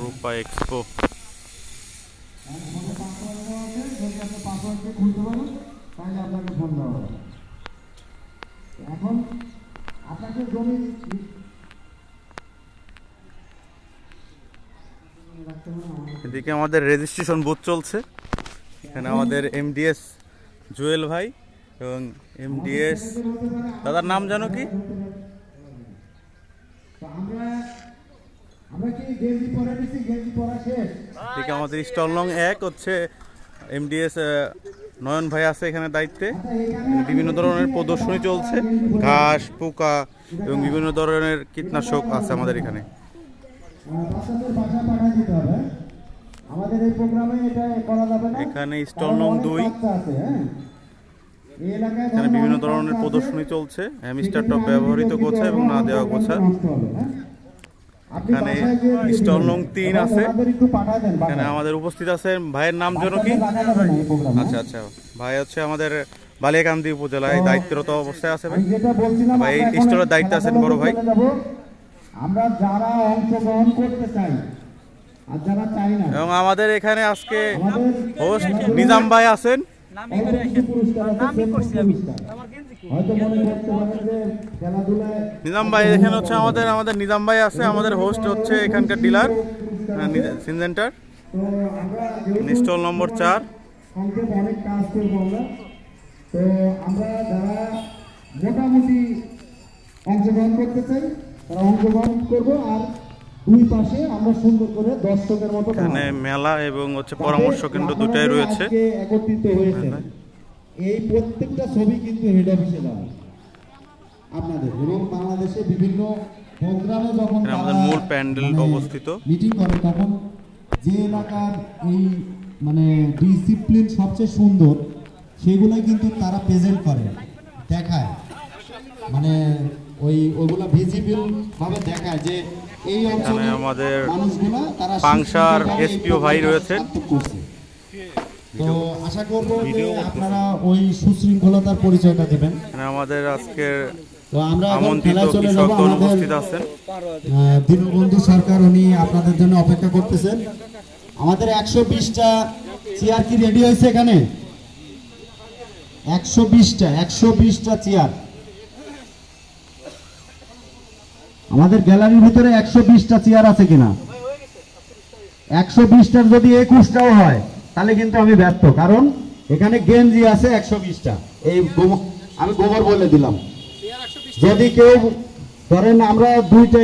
রূপা expo. এখন আপনাকে জমি এদিকে আমাদের রেজিস্ট্রেশন বুথ চলছে। এখানে আমাদের এমডিএস জুয়েল ভাই এবং এমডিএস দাদার নাম জানো কি তো আমরা আমরা কি গেঞ্জি পরে দিচ্ছি গেঞ্জি পরা শেষ। এদিকে আমাদের স্টল নং এক হচ্ছে এমডিএস নয়ন ভাই আছে এখানে দায়িত্বে। আচ্ছা বিভিন্ন ধরনের প্রদর্শনী চলছে। ঘাস পোকা এবং বিভিন্ন ধরনের কীটনাশক আছে আমাদের এখানে। এখানে স্টল নং দুই। হ্যাঁ? এখানে বিভিন্ন ধরনের প্রদর্শনী চলছে। হ্যামস্টার টপ ব্যবহৃত গোছা এবং না দেওয়া গোছা। এখানে স্টল। নং তিন আছে। এখানে আমাদের উপস্থিত আছেন। ভাইয়ের নাম যেন কি? আচ্ছা আচ্ছা। ভাই হচ্ছে আমাদের বালিয়াকান্দি উপজেলায় দায়িত্বরত অবস্থায় আছে ভাই। আমি এই স্টলের দায়িত্বে আছেন বড় ভাই। আমরা যারা অংশগ্রহণ করতে চাই আর যারা চাই না এবং আমাদের এখানে আজকে হোস্ট নিজাম ভাই আছেন। অল্প কিছু পুরস্কার আছে, সেরকম পুরস্কার। নিজাম ভাই এখানে হচ্ছে আমাদের আমাদের নিজাম ভাই আছে আমাদের হোস্ট হচ্ছে এখানকার ডিলার আমরা যেহেতু স্টল নম্বর চার। অনেক কাজ করব আমরা। তো আমরা যারা মোটামুটি অংশগ্রহণ করতে চাই তারা অংশগ্রহণ করব আর দুই পাশে আমরা সুন্দর করে দর্শকের মতো এখানে মেলা এবং হচ্ছে পরামর্শ কেন্দ্র দুটাই রয়েছে। একত্রিত হয়েছে। এই প্রত্যেকটা ছবি কিন্তু হেড অফিসে যাবে আপনাদের এবং বাংলাদেশে বিভিন্ন প্রোগ্রামে যখন আমাদের মূল প্যান্ডেল মানে অবস্থিত। মিটিং করে তখন যে এলাকার এই মানে ডিসিপ্লিন সবচেয়ে সুন্দর সেগুলোই কিন্তু তারা প্রেজেন্ট করে দেখায় মানে ওই ওগুলা ভিজিবল ভাবে দেখায় যে এই অঞ্চলে আমাদের মানুষগুলা তারা পাংশার SPO ভাই রয়েছেন। তো আশা করব যে আপনারা ওই সুশৃঙ্খলতার পরিচয়টা দিবেন। আমাদের তো আমরা আমন্ত্রিত কৃষকগণ আমাদের উপস্থিত আছেন। দীনবন্ধু সরকার উনি আপনাদের জন্য অপেক্ষা করতেছেন। আমাদের একশো বিশটা চেয়ার কি রেডি হয়েছে এখানে? একশো বিশটা একশো বিশটা চেয়ার। আমাদের গ্যালারির ভিতরে একশো বিশটা চেয়ার আছে কিনা? একশো বিশটার যদি একুশটাও হয় তাহলে কিন্তু আমি ব্যর্থ কারণ এখানে গেঞ্জি আছে একশো বিশটা। এই আমি গোবর বলে দিলাম। যদি কেউ ধরেন আমরা দুইটা